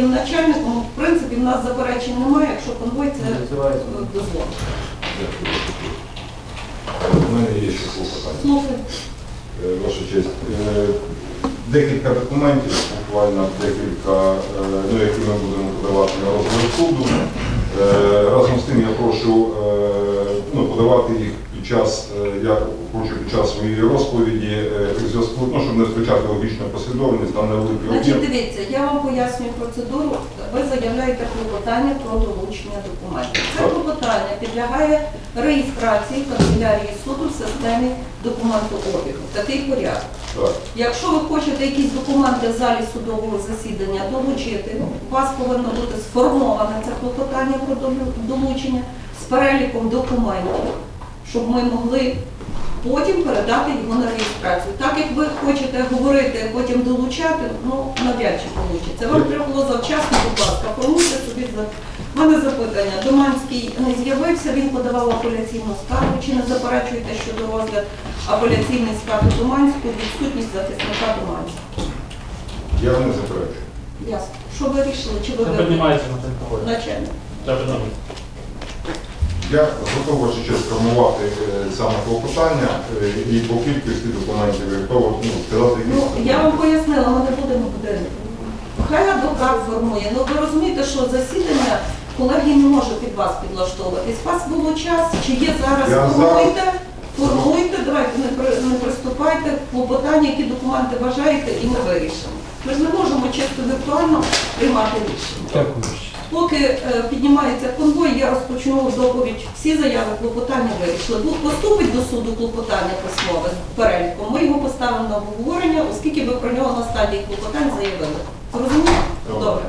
моїм начальником. В принципі, в нас заперечень немає, якщо конвой це е, дозволить. У мене є ще клопотання. Слухай. Е, Ваша честь. Е, Декілька документів, буквально декілька, ну, які ми будемо подавати на розгляд суду. Разом з тим я прошу ну, подавати їх час, е, я прошу під час своєї розповіді е, в зв'язку, ну, щоб не втрачати логічну послідовність, там невеликий Значить, об'єм. дивіться, я вам пояснюю процедуру. Ви заявляєте клопотання про долучення документів. Це Так. клопотання підлягає реєстрації канцелярії суду в системі документообігу. Такий порядок. Так. Якщо ви хочете якісь документи в залі судового засідання долучити, у вас повинно бути сформоване це клопотання про долю- долучення з переліком документів, щоб ми могли потім передати його на реєстрацію. Так як ви хочете говорити, потім долучати, ну навряд чи вийде. Вам треба було завчасно, будь ласка, формуйте собі за. У мене запитання. Доманський не з'явився, він подавав апеляційну скаргу. Чи не заперечуєте щодо розгляд апеляційної скарги Доманського, відсутність захисника Доманського? Я не заперечую. Ясно. Що ви вирішили? Чи ви Не піднімається на цей начальник? Піднімається. Я готовий честь формувати е, саме клопотання е, і по кількості документів, і готовий ну, сказати Ну, я вам пояснила, ми не будемо буде. Хай адвокат формує. Ну ви розумієте, що засідання колегії не може під вас підлаштовуватись. У вас було час, чи є зараз Я формуйте, формуйте, давайте не, при- не приступайте, клопотання, які документи бажаєте, і ми вирішимо. Ми ж не можемо чисто віртуально приймати рішення. Дякую. Поки е, піднімається конвой, я розпочну доповідь. Всі заяви клопотання вирішили. Поступить до суду клопотання письмове з переліком. Ми його поставимо на обговорення, оскільки ви про нього на стадії клопотань заявили. Зрозуміло? Добре.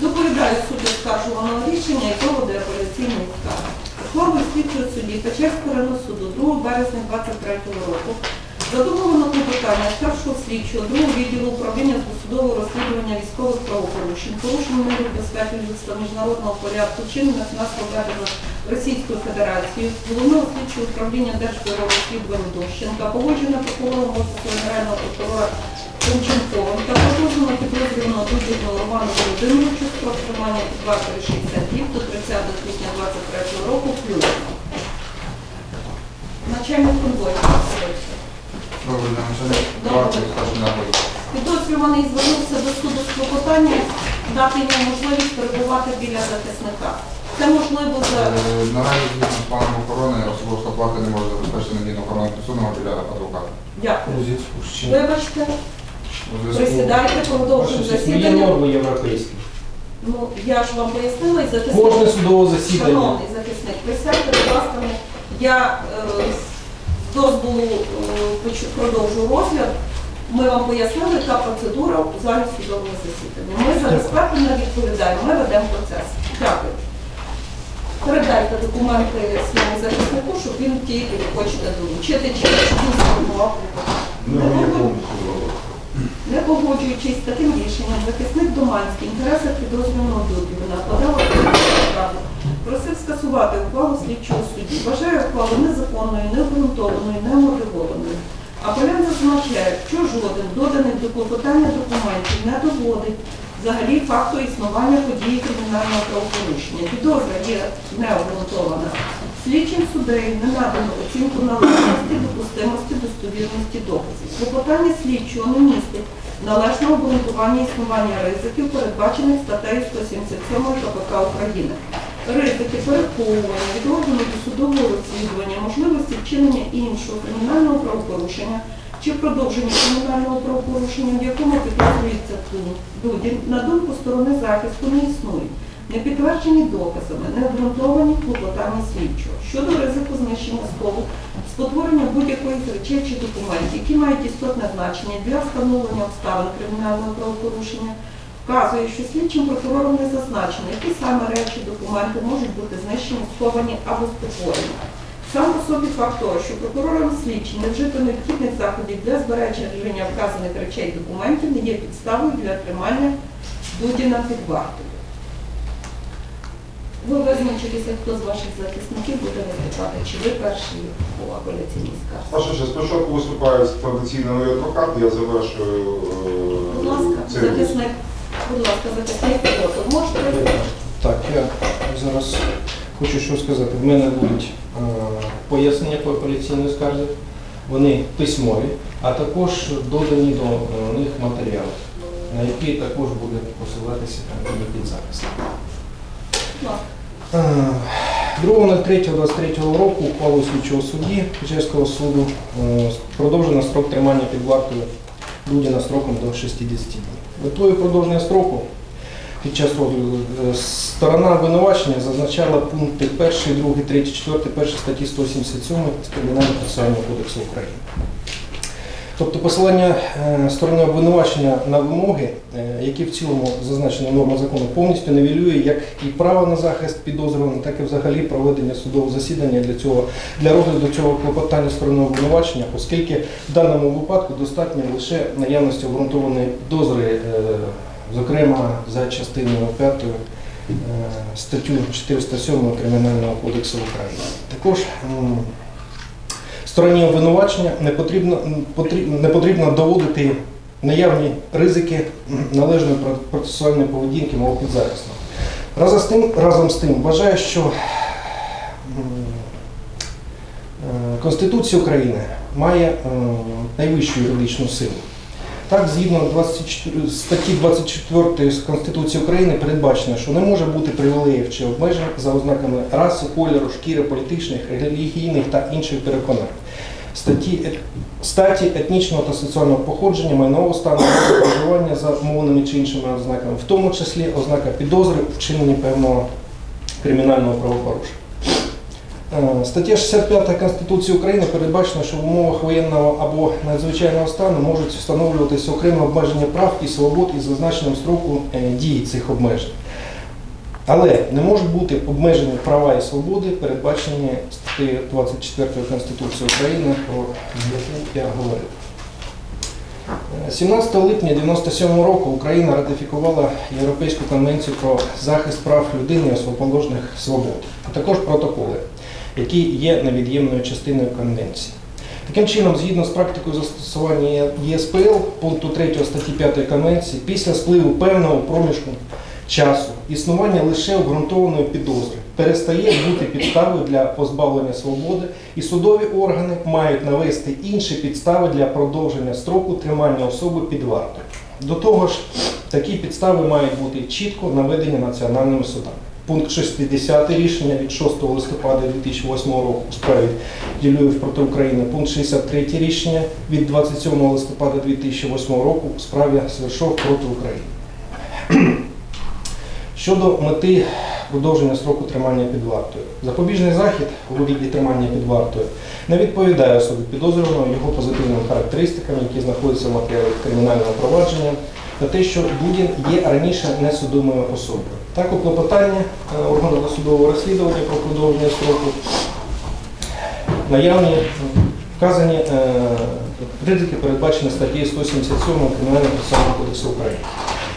Доповідаю суду скаржуваного рішення і проводу апеляційної скарги. Ухвалою слідчого судді Печерського районного суду 2 березня 23 року Задумовано клопотання старшого слідчого другого відділу управління досудового розслідування військових правопорушень, порушення миру безпеки людства міжнародного порядку, чинених нас проведено Російською Федерацією, головного слідчого управління Держбюро розслідувань Дощенка, погоджено прокурором Офісу Генерального прокурора Тимченковим та продовжено підозрюваного Дудівного Роману Володимировичу з протримання під вартою 60 діб до 30 квітня 23 року включно. Начальник конвою. Підозрюваний звернувся до суду з клопотанням дати йому можливість перебувати біля захисника. Це можливо за Е, Наразі згідно з планом охорони особисто плати не може забезпечити надійну охорону підсудного біля адвоката. дякую. Вибачте, присідайте, продовжуємо засідання. норми європейські. Ну я ж вам пояснила і захисник. Кожне судове засідання. Шановний захисник, присядьте, будь ласка, я е, дозволу е, продовжу розгляд. Ми вам пояснили, яка процедура у залі судового засідання. Ми за безпеку не відповідаємо, ми ведемо процес. Дякую. Передайте документи своєму захиснику, щоб він ті, які ви хочете долучити, чи він сформував. Не погоджуючись з таким рішенням, захисник Доманський інтереси підозрюваного Дубівна подав. Просив скасувати ухвалу слідчого судді. Вважає ухвалу незаконною, необґрунтованою, немотивованою. Апелянт зазначає, що жоден доданих до клопотання документів не доводить взагалі факту існування події кримінального правопорушення. Підозра є необґрунтована. Слідчим суддею не надано оцінку належності, допустимості, достовірності доказів. Клопотання слідчого не містить належного обґрунтування існування ризиків, передбачених статтею 177 КПК України. Ризики переховування, від до судового розслідування, можливості вчинення іншого кримінального правопорушення чи продовження кримінального правопорушення, в якому підозрюється Дудін, на думку сторони захисту не існують не підтверджені доказами, не обґрунтовані клопотання слідчого. Щодо ризику знищення схову, спотворення будь-якої речей чи документів, які мають істотне значення для встановлення обставин кримінального правопорушення, вказує, що слідчим прокурором не зазначено, які саме речі, документи можуть бути знищені, сховані або спотворені. Сам по собі факт того, що прокурором слідчим не вжито необхідних заходів для збереження вказаних речей документів, не є підставою для тримання Дудіна під вартою. Ви визначитеся, хто з ваших захисників буде виступати, чи ви перший по апеляційній скарзі. Ваша честь, спочатку виступає традиційний адвокат, я завершую Будь е, ласка, захисник, Будь ласка, захисник підозрюваного. Можете? Так, я зараз хочу що сказати. В мене будуть е, пояснення по апеляційній скарзі. Вони письмові, а також додані до е, них матеріали, на які також буде посилатися ласка. Е, 2.03.23 року ухвалою слідчого судді Печерського суду е, продовжено строк тримання під вартою Дудіна строком до 60 днів. Метою продовження строку під час розгляду е, сторона обвинувачення зазначала пункти 1, 2, 3, 4, 1 статті 177 Кримінального процесуального кодексу України. Тобто посилання е, сторони обвинувачення на вимоги, е, які в цілому зазначені норма закону, повністю нівелює як і право на захист підозрюваного, так і взагалі проведення судового засідання для цього для розгляду цього клопотання сторони обвинувачення, оскільки в даному випадку достатньо лише наявності обґрунтованої підозри, е, зокрема за частиною 5 е, статтю 407 Кримінального кодексу України. Також стороні обвинувачення не потрібно, не потрібно доводити наявні ризики належної процесуальної поведінки мого підзахисного. Разом з тим, разом з тим вважаю, що е, Конституція України має е, найвищу юридичну силу. Так, згідно 24, статті 24 з Конституції України передбачено, що не може бути привілеїв чи обмежень за ознаками раси, кольору, шкіри, політичних, релігійних та інших переконань. Статті, ет- статі, етнічного та соціального походження, майнового стану, проживання за мовними чи іншими ознаками, в тому числі ознака підозри у вчиненні певного кримінального правопорушення. Е, Стаття 65 Конституції України передбачено, що в умовах воєнного або надзвичайного стану можуть встановлюватися окремі обмеження прав і свобод із зазначенням строку е, дії цих обмежень. Але не можуть бути обмежені права і свободи, передбачені статтею 24 Конституції України, про яку я говорив. Е, 17 липня 1997 року Україна ратифікувала Європейську конвенцію про захист прав людини і основоположних свобод, а також протоколи, які є невід'ємною частиною конвенції. Таким чином, згідно з практикою застосування ЄСПЛ пункту 3 статті 5 Конвенції, після спливу певного проміжку часу існування лише обґрунтованої підозри перестає бути підставою для позбавлення свободи, і судові органи мають навести інші підстави для продовження строку тримання особи під вартою. До того ж, такі підстави мають бути чітко наведені національними судами. Пункт 60 рішення від 6 листопада 2008 року у справі Ділюєв проти України. Пункт 63 рішення від 27 листопада 2008 року у справі Свершов проти України. Щодо мети продовження строку тримання під вартою. Запобіжний захід у вигляді тримання під вартою не відповідає особі підозрюваного його позитивним характеристикам, які знаходяться в матеріалах кримінального провадження, та те, що Дудін є раніше несудимою особою. Так, у клопотанні е, органу досудового розслідування про продовження строку наявні вказані е, ризики, передбачені статтею 177 Кримінального процесуального кодексу України.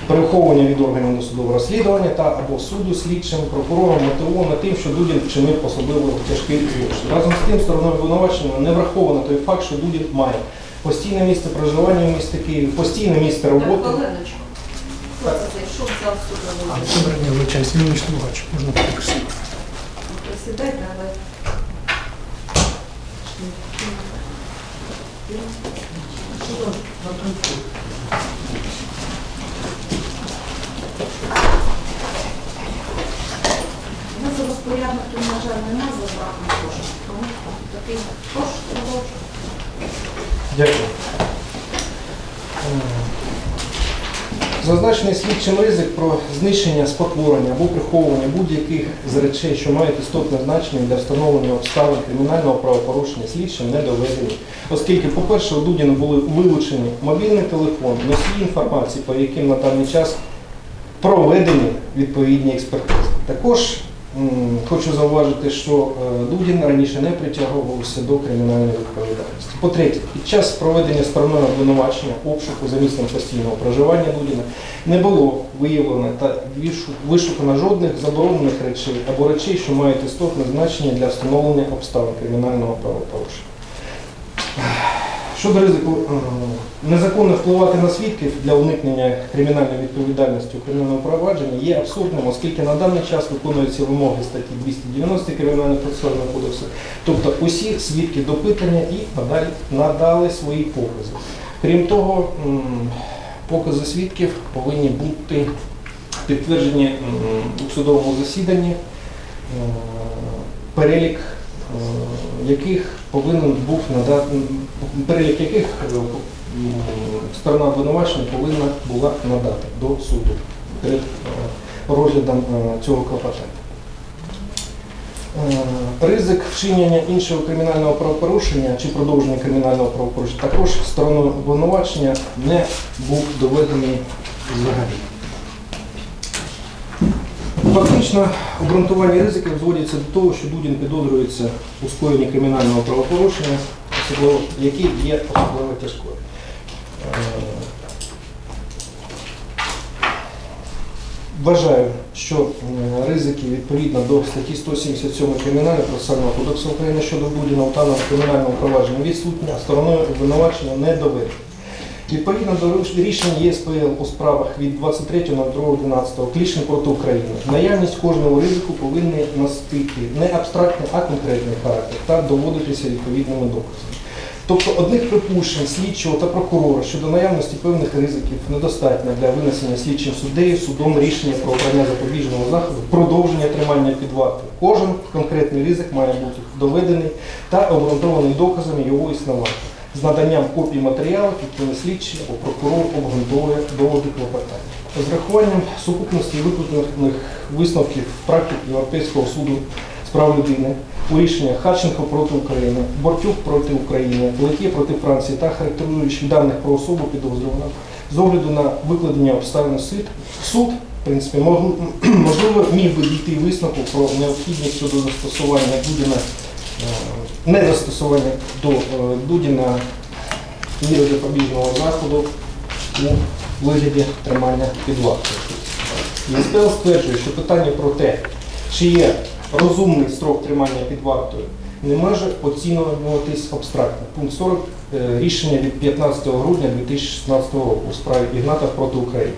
Переховування від органів досудового розслідування та або суду слідчим прокурором мотивовано тим, що Дудін вчинив особливо тяжкий злочин. Разом з тим, стороною обвинувачення не враховано той факт, що Дудін має постійне місце проживання в місті Києві, постійне місце Так, роботи. Хвилиночку. Хто це зайшов в зал судового? А, доброго дня, вибачаюсь, Ілліч Лугач, можна попросити. Присідайте, але... У нас розпорядників, на жаль, нема за браком коштів, тому такий кошт продовжує. Дякую. Зазначений слідчим ризик про знищення, спотворення або приховування будь-яких з речей, що мають істотне значення для встановлення обставин кримінального правопорушення слідчим не доведені. Оскільки, по-перше, у Дудіна були вилучені мобільний телефон, носії інформації, по яким на даний час проведені відповідні експертизи. Також хочу зауважити, що е, Дудін раніше не притягувався до кримінальної відповідальності. По-третє, під час проведення стороною обвинувачення обшуку за місцем постійного проживання Дудіна не було виявлено та вишукано жодних заборонених речей або речей, що мають істотне значення для встановлення обставин кримінального правопорушення. Щодо ризику е, незаконно впливати на свідків для уникнення кримінальної відповідальності у кримінальному провадженні є абсурдним, оскільки на даний час виконуються вимоги статті 290 Кримінального процесуального кодексу. Тобто усі свідки допитання і надалі надали свої покази. Крім того, покази свідків повинні бути підтверджені у судовому засіданні, е, перелік яких повинен був надати, перелік яких е, сторона обвинувачення повинна була надати до суду перед е, розглядом е, цього клопотання. Е, Ризик вчинення іншого кримінального правопорушення чи продовження кримінального правопорушення також стороною обвинувачення не був доведений взагалі. Фактично, обґрунтування ризиків зводяться до того, що Дудін підозрюється у скоєнні кримінального правопорушення, яке є особливо тяжкою. Е, Вважаю, що е, ризики відповідно до статті 177 Кримінального процесуального кодексу України щодо Дудіна у даному кримінальному провадженні відсутні, а стороною обвинувачення не доведені. Відповідно до рішень ЄСПЛ у справах від 23.02.12 Клішин проти України, наявність кожного ризику повинні носити не абстрактний, а конкретний характер та доводитися відповідними доказами. Тобто одних припущень слідчого та прокурора щодо наявності певних ризиків недостатньо для винесення слідчим суддею судом рішення про обрання запобіжного заходу, продовження тримання під вартою. Кожен конкретний ризик має бути доведений та обґрунтований доказами його існування з наданням копій матеріалів, якими слідчий або прокурор обґрунтовує доводи клопотання. З рахуванням сукупності викликаних висновків практик Європейського суду з прав людини у рішеннях Харченко проти України, Бортюк проти України, Летє проти Франції та характеризуючих даних про особу підозрюваного, з огляду на викладення обставин суд, суд в принципі, можливо, міг би дійти висновку про необхідність щодо застосування Дудіна е, не застосування до е, Дудіна міри запобіжного заходу у вигляді тримання під вартою. ЄСПЛ стверджує, що питання про те, чи є розумний строк тримання під вартою, не може оцінюватись абстрактно. Пункт 40 е, рішення від 15 грудня 2016 року у справі Ігната проти України.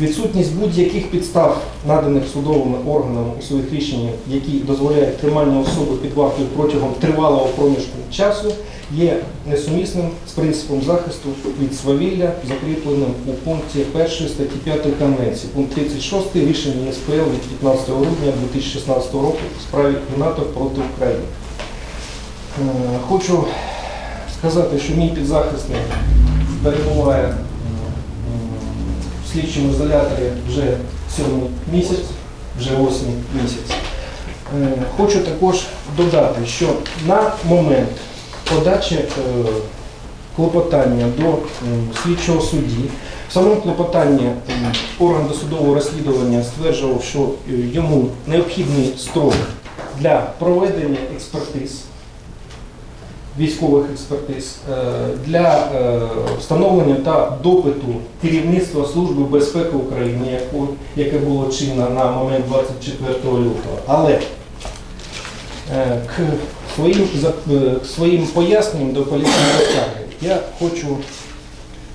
Відсутність будь-яких підстав, наданих судовими органами у своїх рішеннях, які дозволяють тримання особи під вартою протягом тривалого проміжку часу, є несумісним з принципом захисту від свавілля, закріпленим у пункті 1 статті 5 Конвенції. Пункт 36 рішення ЄСПЛ від 15 грудня 2016 року у справі НАТО проти України. Е, Хочу сказати, що мій підзахисний перебуває в слідчому ізоляторі вже сьомий місяць, вже восьмий місяць. Е, Хочу також додати, що на момент подачі е, клопотання до слідчого судді, в самому клопотанні орган досудового розслідування стверджував, що е, йому необхідний строк для проведення експертиз військових експертиз е, для е, встановлення та допиту керівництва Служби безпеки України, яке було чинно на момент 24 лютого. Але е, к своїм, к своїм поясненням до поліційної скарги я хочу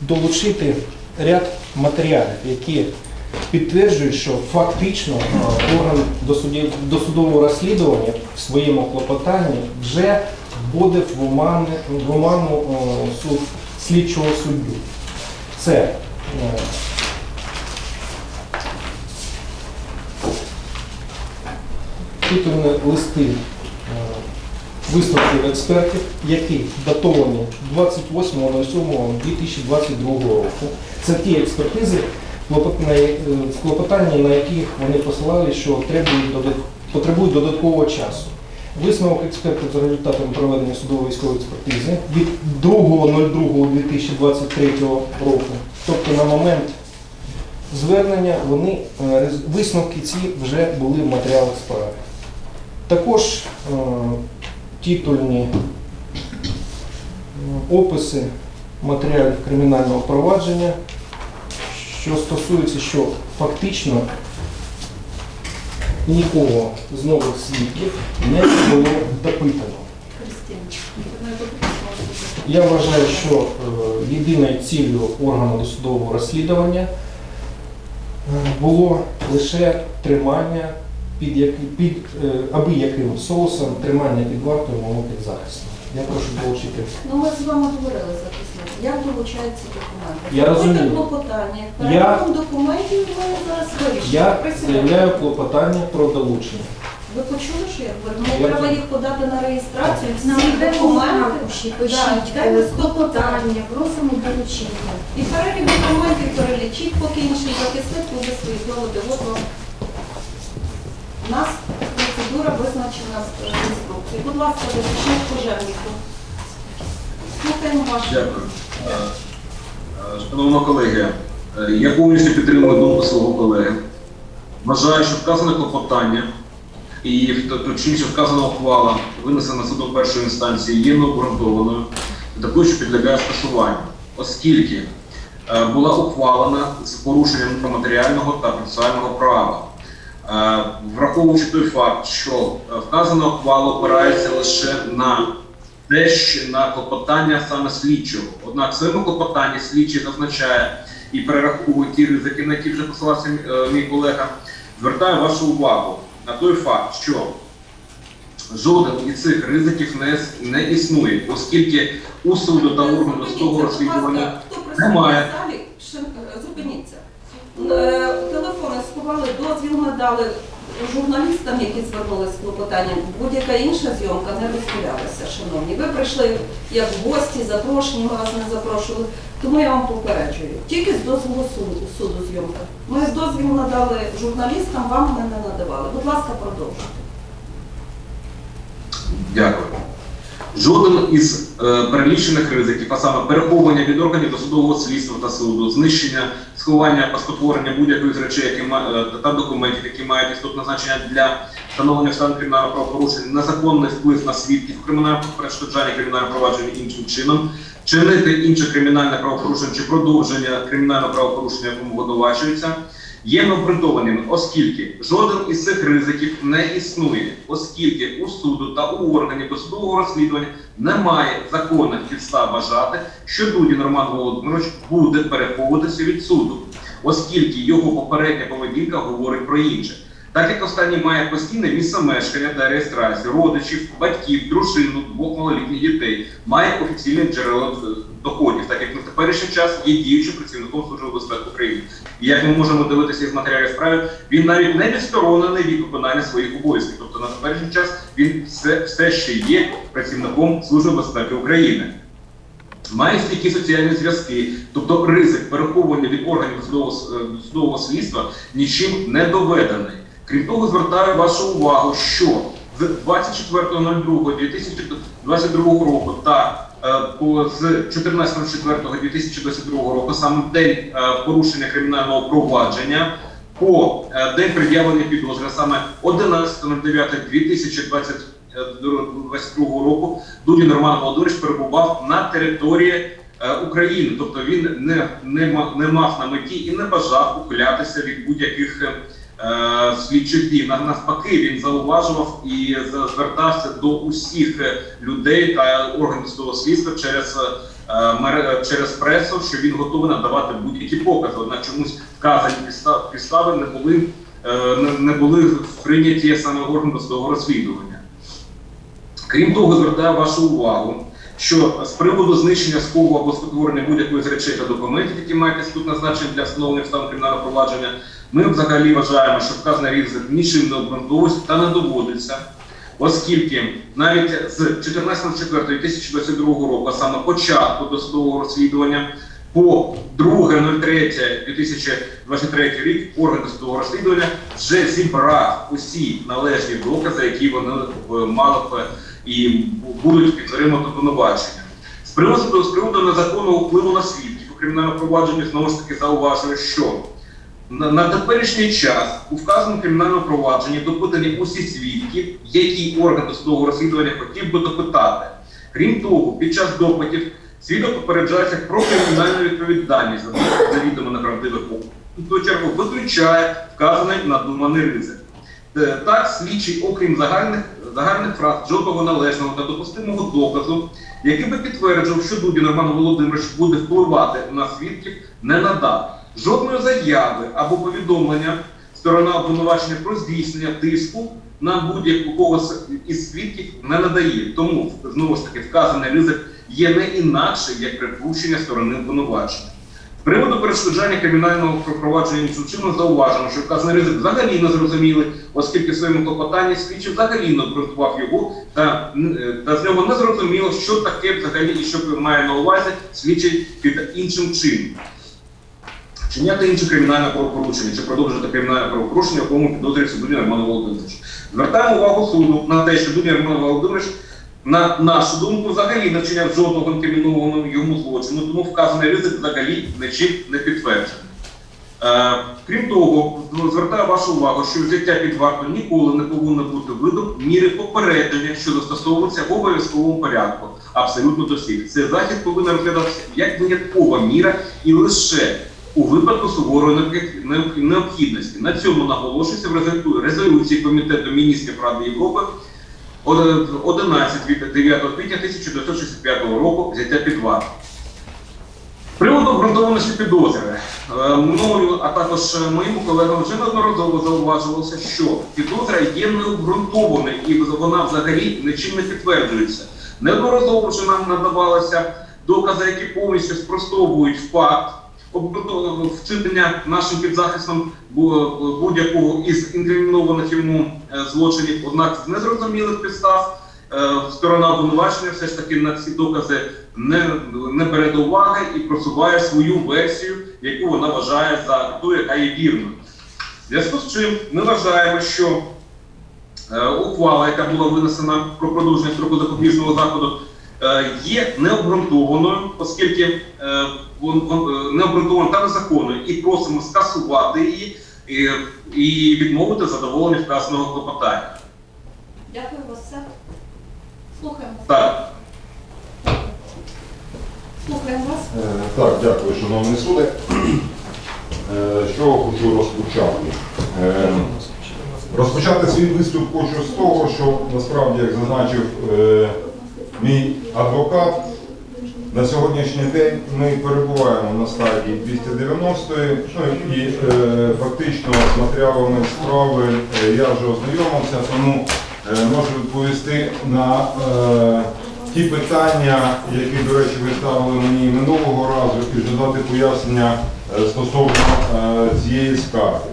долучити ряд матеріалів, які підтверджують, що фактично орган досудового розслідування в своєму клопотанні вже вводив в оману, е, суд, слідчого суддю. Це е, титульні листи е, висновків експертів, які датовані 28.07.2022 року. Це ті експертизи, клопот- на в клопотанні, на яких вони посилали, що потребують додаткового часу. Висновок експертів за результатами проведення судово військової експертизи від 2.02.2023 року, тобто на момент звернення, вони е, висновки ці вже були в матеріалах справи. Також е, титульні е, описи матеріалів кримінального провадження, що стосується, що фактично нікого з нових свідків не було допитано. Я вважаю, що е, єдиною ціллю органу досудового розслідування е, було лише тримання під, під е, аби яким соусом тримання під вартою мого підзахисного. Я прошу долучити. Ну, ми з вами говорили захисник. Як долучаються документи? Я розумію. Клопотання. Я- Перегляд документів ми зараз вирішимо. Я заявляю клопотання про долучення. Ви почули, що я говорю? Мені Я треба їх подати на реєстрацію. На Всі окремому документи. аркуші Да, пишіть дай е, клопотання, просимо долучити. І перелік документів перелічіть, поки інший захисник буде свої доводи. От вам. У нас процедура визначена е, інструкції. Будь ласка, захисник пожежнику. Дякую. Е, е, колеги, е, я повністю підтримую думку свого колеги. Вважаю, що вказане клопотання і точніше вказана ухвала, винесена судом першої інстанції, є необґрунтованою, такою, що підлягає скасуванню, оскільки е, була ухвалена з порушенням матеріального та процесуального права. Е, Враховуючи той факт, що е, вказана ухвала опирається лише на те, що на клопотання саме слідчого. Однак в своєму клопотанні слідчий зазначає і перераховує ті ризики, на які вже посилався е, мій колега. Звертаю вашу увагу на той факт, що жоден із цих ризиків не, не існує, оскільки у суду та органу з того розслідування немає. зупиніться. Е, Телефони сховали, дозвіл надали журналістам, які звернулися з клопотанням. Будь-яка інша зйомка не дозволялася, шановні. Ви прийшли як гості, запрошені, вас не запрошували. Тому я вам попереджую. Тільки з дозволу суду, суду зйомка. Ми дозвіл надали журналістам, вам ми не надавали. Будь ласка, продовжуйте. Дякую. Жоден із е, перелічених ризиків, а саме переховування від органів досудового слідства та суду, знищення, сховання або спотворення будь-якої з речей, які е, та документів, які мають істотне значення для встановлення стану кримінального правопорушення, незаконний вплив на свідків кримінального перешкоджання кримінального провадження іншим чином, чинити інше кримінальне правопорушення чи продовження кримінального правопорушення, якому винувачується, є необґрунтованими, оскільки жоден із цих ризиків не існує, оскільки у суду та у органів досудового розслідування немає законних підстав вважати, що Дудін Роман Володимирович буде переховуватися від суду, оскільки його попередня поведінка говорить про інше. Так як останній має постійне місце мешкання та реєстрацію родичів, батьків, дружину, двох малолітніх дітей, має офіційне джерело доходів, так як на теперішній час є діючим працівником Служби безпеки України. І як ми можемо дивитися із матеріалів справи, він навіть не відсторонений від виконання своїх обов'язків. Тобто на теперішній час він все, все ще є працівником Служби безпеки України. Має стійкі соціальні зв'язки, тобто ризик переховування від органів судового, е, слідства нічим не доведений. Крім того, звертаю вашу увагу, що з 24.02.2022 року та з 14.04.2022 року, саме день е, порушення кримінального провадження, по е, день пред'явлення підозри, саме 11.09.2022 року, Дудін Роман Володимирович перебував на території е, України, тобто він не, не, не мав на меті і не бажав ухилятися від будь-яких е, слідчих дій. Навпаки, він зауважував і звертався до усіх е, людей та органів судового слідства через, е, через пресу, що він готовий надавати будь-які покази. Однак чомусь вказані підстави не були, е, не- були прийняті саме органом судового розслідування. Крім того, звертаю вашу увагу, що з приводу знищення схову або спотворення будь-якої з речей та документів, які мають тут назначення для встановлення стану кримінального провадження, ми взагалі вважаємо, що вказаний ризик нічим не обґрунтовується та не доводиться, оскільки навіть з 14.04.2022 року, саме початку досудового розслідування, по 2.03.2023 рік орган досудового розслідування вже зібрав усі належні докази, які вони е, мали б і будуть підтримати обвинувачення. З приводу, з приводу незаконного впливу на свідків у кримінальному провадженні знову ж таки зауважую, що на, на теперішній час у вказаному кримінальному провадженні допитані усі свідки, які орган досудового розслідування хотів би допитати. Крім того, під час допитів свідок попереджається про кримінальну відповідальність за завідомо неправдивих показів. У свою чергу виключає вказаний надуманий ризик. Е, Так, слідчий, окрім загальних, загальних фраз, жодного належного та допустимого доказу, який би підтверджував, що Дудін Роман Володимирович буде впливати на свідків, не надав. Жодної заяви або повідомлення сторона обвинувачення про здійснення тиску на будь-якого з- із свідків не надає. Тому знову ж таки вказаний ризик є не інакше як припущення сторони обвинувачення. З приводу перешкоджання кримінального провадження іншим зауважено, що вказаний ризик взагалі не зрозумілий, оскільки в своєму клопотанні слідчий взагалі не обґрунтував його, та, та з нього не зрозуміло, що таке взагалі і що має на увазі слідчий під іншим чином. Вчиняти інше кримінальне правопорушення чи продовжити кримінальне правопорушення, якому підозрюється Дудін Роман Володимирович. Звертаємо увагу суду на те, що Дудін Роман Володимирович, на нашу думку, взагалі не вчиняв жодного інкримінованого йому злочину, тому вказаний ризик взагалі нічим не підтверджений. Е, крім того, звертаю вашу увагу, що взяття під варту ніколи не повинно бути видом міри попередження, що застосовується в обов'язковому порядку, абсолютно до всіх. Цей захід повинен розглядатися як виняткова міра і лише у випадку суворої необхідності. На цьому наголошується в резолюції Комітету міністрів Ради Європи 11 від 9 квітня 1965 року взяття під варту. Приводу обґрунтованості підозри. Е, Мною, а також моїм колегам вже неодноразово зауважувалося, що підозра є необґрунтованою і вона взагалі нічим не підтверджується. Неодноразово вже нам надавалися докази, які повністю спростовують факт вчинення нашим підзахисним будь-якого із інкримінованих йому е, злочинів, однак з незрозумілих підстав е, сторона обвинувачення все ж таки на ці докази не, не бере до уваги і просуває свою версію, яку вона вважає за ту, яка є вірною. Зв'язку з чим ми вважаємо, що е, ухвала, яка була винесена про продовження строку запобіжного заходу, є необґрунтованою, оскільки е, е, необґрунтованою та незаконною, і просимо скасувати її і, відмовити задоволення вказаного клопотання. Дякую вас все. Слухаємо. Так. Слухаємо вас. Е, Так, дякую, шановні суди. Е, Що хочу розпочати? Е, Розпочати свій виступ хочу з того, що насправді, як зазначив е, мій адвокат, на сьогоднішній день ми перебуваємо на стадії 290-ї, ну і е, фактично з матеріалами справи е, я вже ознайомився, тому е, можу відповісти на е, ті питання, які, до речі, ви ставили мені минулого разу, і вже дати пояснення е, стосовно е, цієї скарги.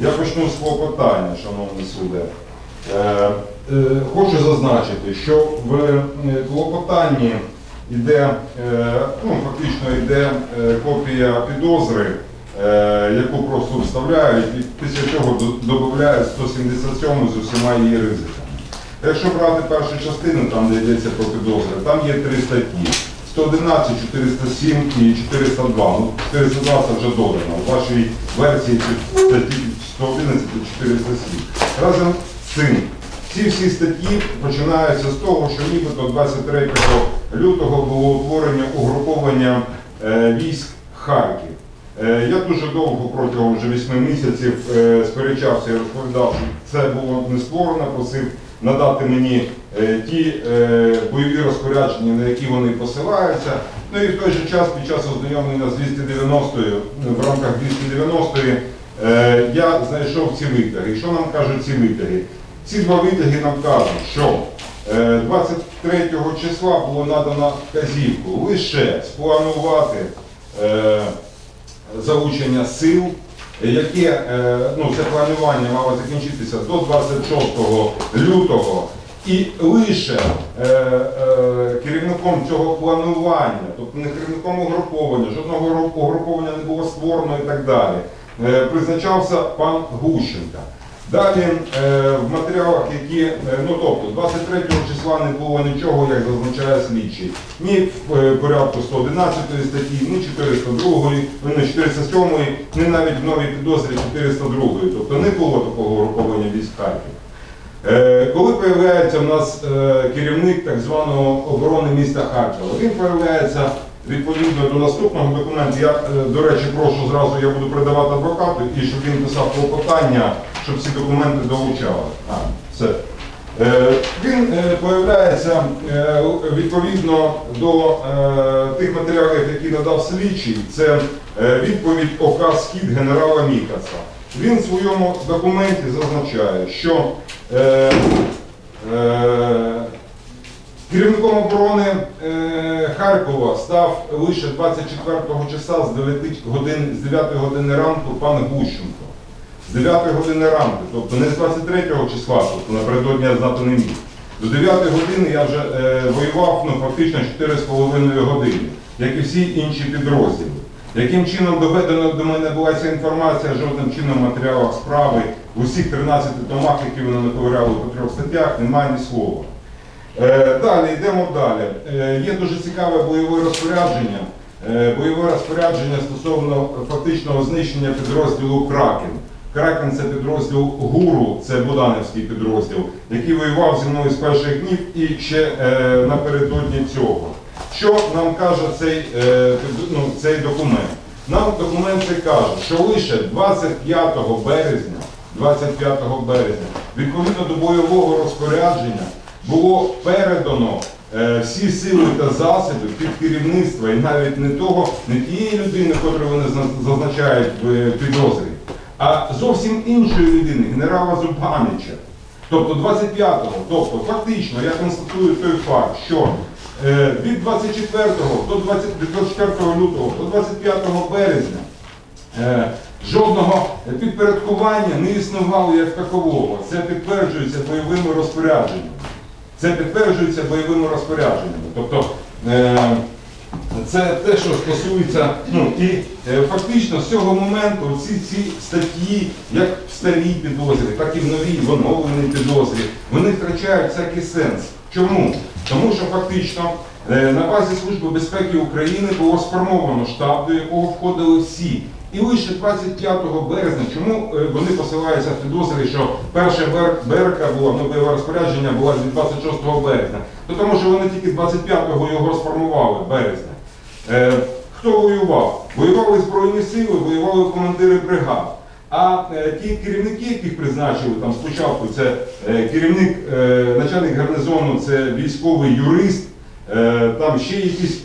Я почну з клопотання, шановні суди. Е, е, Хочу зазначити, що в е, клопотанні йде, ну, фактично йде копія підозри, яку просто вставляють, і після цього додають 177 з усіма її ризиками. Якщо брати першу частину, там де йдеться про підозри, там є три статті. 111, 407 і 402. Ну, 402 це вже додано. У вашій версії статті 111 і 407. Разом цим, ці всі статті починаються з того, що нібито 23 лютого було утворення угруповання е, військ Харків. Е, Я дуже довго протягом вже 8 місяців е, сперечався і розповідав, що це було не створено, просив надати мені ті бойові розпорядження, на які вони посилаються. Ну і в той же час, під час ознайомлення з 290-ю, ну, в рамках 290-ї, е, я знайшов ці витяги. Що нам кажуть ці витяги? Ці два витяги нам кажуть, що е, 23 числа було надано вказівку лише спланувати е, залучення сил, яке е, ну, це планування мало закінчитися до 26 лютого. І лише е, е, керівником цього планування, тобто не керівником угруповання, жодного угруповання не було створено і так далі, е, призначався пан Гущенка. Далі е, в матеріалах, які, е, ну тобто 23 числа не було нічого, як зазначає слідчий, ні в е, порядку 111 статті, ні 402, ні 407, ні навіть в новій підозрі 402. Тобто не було такого угруповання військ Харків. Коли появляється в нас керівник так званого оборони міста Харкова, він появляється відповідно до наступного документу, я, е, до речі, прошу зразу, я буду передавати адвокату, і щоб він писав клопотання, щоб всі документи долучали. А, все. Е, Він е, появляється е, відповідно до е, тих матеріалів, які надав слідчий. Це е, відповідь ОК «Схід» генерала Мікаса. Він в своєму документі зазначає, що е, е, керівником оборони е, Харкова став лише 24-го числа з 9 годин, з 9 години ранку пан Гущенко з 9 години ранку, тобто не з 23 числа, тобто напередодні я знати не міг. До 9 години я вже е, воював ну, фактично 4,5 години, як і всі інші підрозділи. Яким чином доведено до мене була ця інформація, жодним чином в матеріалах справи в усіх 13 томах, які вони наковиряли по трьох статтях, немає ні слова. Е, Далі йдемо далі. Е, Є дуже цікаве бойове розпорядження. Е, Бойове розпорядження стосовно фактичного знищення підрозділу Кракен. Кракен це підрозділ ГУРу, це Буданівський підрозділ, який воював зі мною з перших днів і ще напередодні цього. Що нам каже цей, ну, цей документ? Нам документ цей каже, що лише 25 березня, 25 березня, відповідно до бойового розпорядження, було передано е, всі сили та засоби під керівництво і навіть не того, не тієї людини, яку вони зазначають в е, підозрі, а зовсім іншої людини, генерала Зубанича. Тобто 25-го, тобто фактично я констатую той факт, що е, від 24 до 20, від 24 лютого до 25 березня Е, Жодного підпорядкування не існувало як такового. Це підтверджується бойовими розпорядженнями. Це підтверджується бойовими розпорядженнями. Тобто е, це те, що стосується, ну і е, фактично з цього моменту ці ці статті, як в старій підозрі, так і в новій в оновленій підозрі, вони втрачають всякий сенс. Чому? Тому що фактично е, на базі Служби безпеки України було сформовано штаб, до якого входили всі. І лише 25 березня, чому е, вони посилаються в підозрі, що перша берка була, ну, бойове розпорядження була від 26 березня, то тому що вони тільки 25-го його сформували березня. Е, хто воював? Воювали Збройні сили, воювали командири бригад. А е, ті керівники, яких призначили там спочатку, це е, керівник, е, начальник гарнизону, це військовий юрист, е, там ще якісь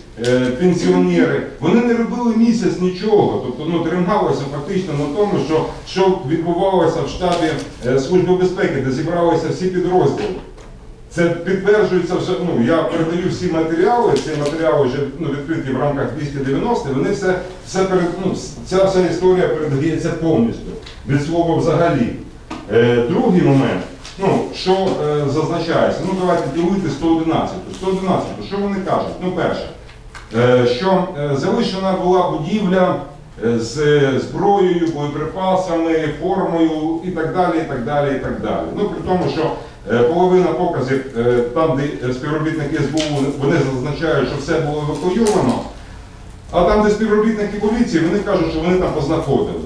пенсіонери. Вони не робили місяць нічого. Тобто ну, трималося фактично на тому, що, що відбувалося в штабі е, Служби безпеки, де зібралися всі підрозділи. Це підтверджується вже, ну я передаю всі матеріали, ці матеріали вже ну, відкриті в рамках 290, вони все, все перед, ну, ця вся історія передається повністю, від слова взагалі. Е, другий момент, ну, що е, зазначається, ну давайте ділити 111. 111, що вони кажуть? Ну, перше, е, що е, залишена була будівля е, з зброєю, боєприпасами, формою і так далі, і так далі, і так далі. Ну, при тому, що е, половина показів, е, там, де співробітники СБУ, вони зазначають, що все було евакуйовано, а там, де співробітники поліції, вони кажуть, що вони там познаходили.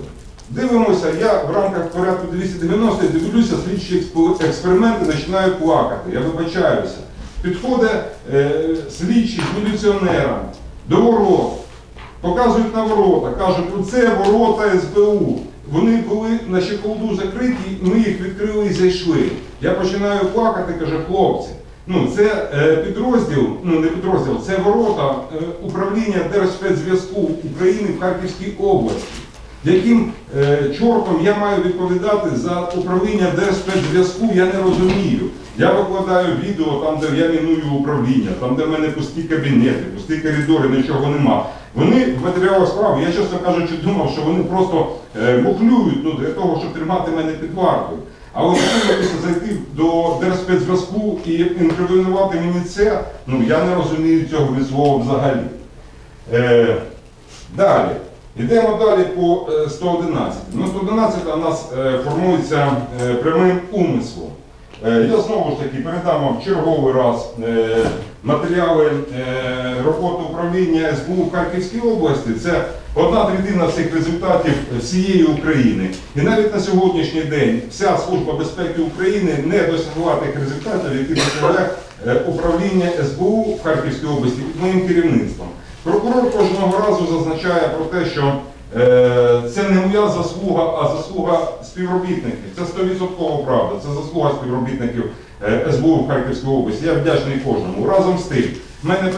Дивимося, я в рамках порядку 290 дивлюся, слідчі експерименти починаю плакати. Я вибачаюся. Підходить е, з міліціонером до ворот, показують на ворота, кажуть, оце ворота СБУ. Вони були на щеколду закриті, ми їх відкрили і зайшли. Я починаю плакати, каже, хлопці. Ну, це е, підрозділ, ну не підрозділ, це ворота е, управління Держспецзв'язку України в Харківській області. Яким е, чортом я маю відповідати за управління Держспецзв'язку, я не розумію. Я викладаю відео там, де я міную управління, там, де в мене пусті кабінети, пусті коридори, нічого нема. Вони в матеріалах справи, я чесно кажучи, думав, що вони просто е, мухлюють ну, для того, щоб тримати мене під вартою. Але намагатися зайти до Держспецзв'язку і інкримінувати мені це, ну я не розумію цього від слова взагалі. Е, далі. Йдемо далі по е, 111. Ну, 111 у нас е, формується е, прямим умислом. Е, Я знову ж таки передам вам в черговий раз е, матеріали е, роботи управління СБУ в Харківській області. Це одна третина цих результатів всієї України. І навіть на сьогоднішній день вся Служба безпеки України не досягла тих результатів, які досягає е, управління СБУ в Харківській області під моїм керівництвом. Прокурор кожного разу зазначає про те, що е, це не моя заслуга, а заслуга співробітників. Це 100% правда. Це заслуга співробітників е, СБУ в Харківській області. Я вдячний кожному. Разом з тим, мене